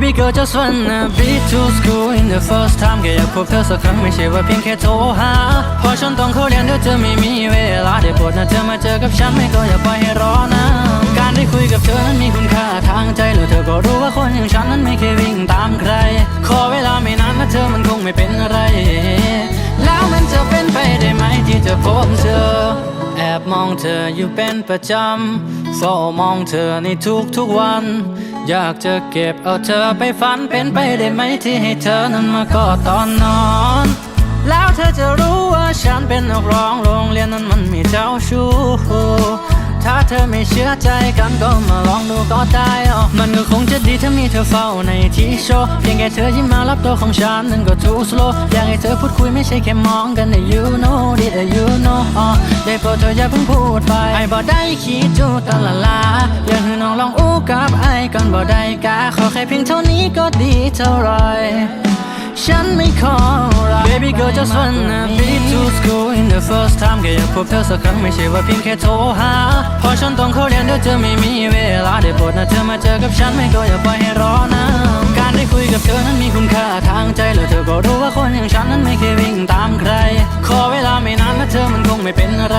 Baby girl just wanna be to school in the first time แค่อยากพบเธอสักครั้งไม่ใช่ว่าเพียงแค่โทรหาเพราะฉันต้องเข้าเรียนเดี๋ยวจะไม่มีเวลาได้โปรดนะเธอมาเจอกับฉันไม่ก็อย่าปล่อยให้รอนะ การได้คุยกับเธอนั้นมีคุณค่าทางใจแล้วเธอก็รู้ว่าคนอย่างฉันนั้นไม่เคยวิ่งตามใคร ขอเวลาไม่นานนะเธอมันคงไม่เป็นอะไร แล้วมันจะเป็นไปได้ไหมที่จะพบเธอ แอบมองเธออยู่เป็นประจำเฝ้ามองเธอในทุกๆวัน อยากจะเก็บเอาเธอไปฝันเป็นไปได้ไหมที่ให้เธอนั้นมากอดตอนนอน แล้วเธอจะรู้ว่าฉันเป็นนักร้องโรงเรียนนั้นมันมีเจ้าชู้ถ้าเธอไม่เชื่อใจกันก็มาลองดูก็ได้อ๋อมันก็คงจะดีถ้ามีเธอเฝ้าในที่โชว์เพียงแค่เธอยิ้มมารับตัวของฉันนั้นก็ too slow อยากให้เธอพูดคุยไม่ใช่แค่มองกันแต่ you know did you ได้โปรดเธออย่าเพิ่งพูดไปไอ้บ่ได้คิดจูตะละลาอยากให้น้องลองอู้กับไอ้ก่อนบ่ได้กาขอแค่เพียงเท่านี้ก็ดีเท่าไรฉันไม่ขอรัก Baby girl just wanna be to school in the first time แค่อยากพบเธอสักครั้งไม่ใช่ว่าเพียงแค่โทรหาเพราะฉันต้องเข้าเรียนเดี๋ยวจะไม่มีเวลาได้โปรดนะเธอมาเจอกับฉันไม่ก็อย่าปล่อยให้รอนะการได้คุยกับเธอนั้นมีคุณค่าทางใจแล้วเธอก็รู้ว่าคนอย่างฉันนั้นไม่เคยวิ่งตามใคร ขอเวลาไม่นานนะเธอมันคงไม่เป็นอะไร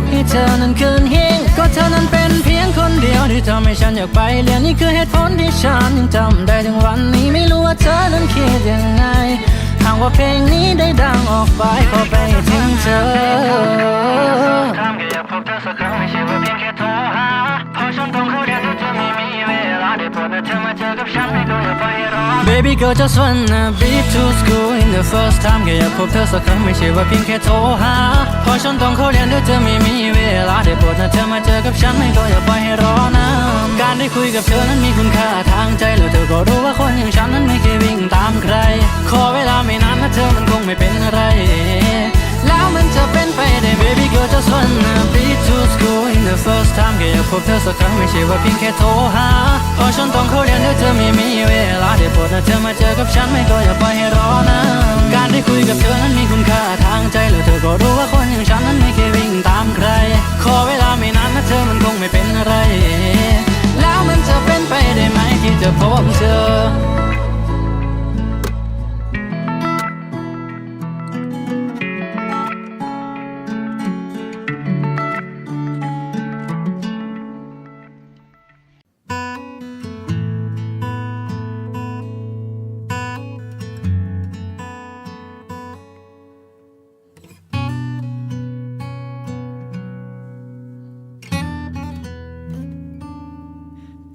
กให้เธอนั้นคืนหิ้งก็เธอนั้นเป็นเพียงคนเดียวที่ทำให้ฉันอยากไปเรียนนี่คือเหตุผลที่ฉันยังจำได้ถึงวันนี้ไม่รู้ว่าเธอนั้นคิดยังไงหากว่าเพลงนี้ได้ดังออกไปขอไปถึงเธอทำแค่อยากพบเธอสักครั้งไม่ใช่ว่าเพียงแค่โทรหาพราะฉันต้องเข้าเรียนที่จะไม่มีเวลาได้โปรดนะเธอมาเจอกับฉันไม่ต้องอย่าไปรอ Baby girl just wanna be to school in the first time แค่อยากพบเธอสักครั้งไม่ใช่ว่าเพียงแค่โทรหาเพราะฉันต้องเข้าเรียนเดี๋ยวจะไม่มีเวลาได้โปรดนะเธอมาเจอกับฉันไม่ก็อย่าปล่อยให้รอนะการได้คุยกับเธอนั้นมีคุณค่าทางใจแล้วเธอก็รู้ว่าคนอย่างฉันนั้นไม่เคยวิ่งตามใคร ขอเวลาไม่นานนะเธอมันคงไม่เป็นอะไร แล้วมันจะเป็นไปได้ Baby girl just wanna be to school in the first time แค่อยากพบเธอสักครั้งไม่ใช่ว่าเพียงแค่โทรหาเพราะฉันต้องเข้าเรียนเดี๋ยวจะไม่มี ได้โปรดนะเธอมาเจอกับฉันไม่ก็อย่าปล่อยให้รอนะการได้คุยกับเธอนั้นมีคุณค่าทางใจแล้วเธอก็รู้ว่าคนอย่างฉันนั้นไม่เคยวิ่งตามใคร ขอเวลาไม่นานนะเธอมันคงไม่เป็นอะไร แล้วมันจะ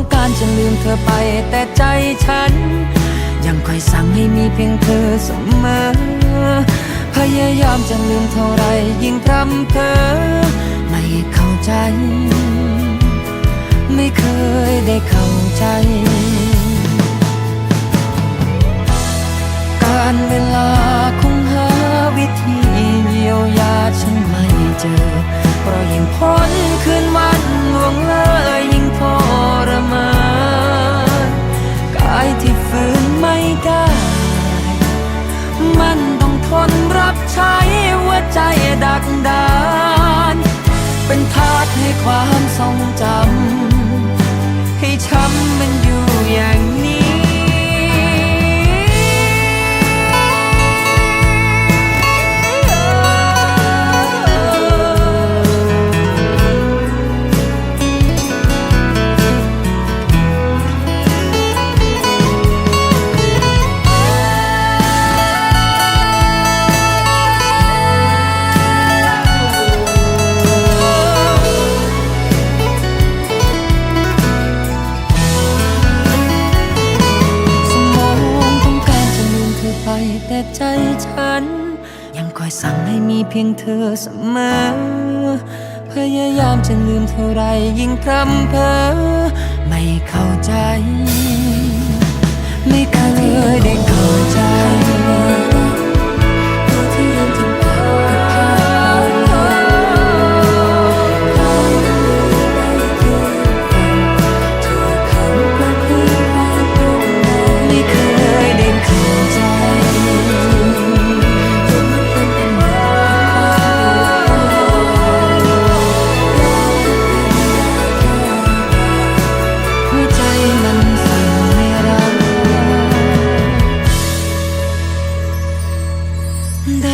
ต้องการจะลืมเธอไปแต่ใจฉัน ยังคอยสั่งให้มีเพียงเธอเสมอ พยายามจะลืมเท่าไรยิ่งพรำเพอไม่เข้าใจ ไม่เคยได้เข้าใจ การเวลาคงหาวิธีเยียวยา ฉัน ยังคอยสั่งให้มีเพียงเธอเสมอ พยายามจะลืมเท่าไรยิ่งพรำเพอ ไม่เข้าใจ ไม่เคยได้เข้าใจ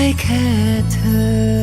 take at her.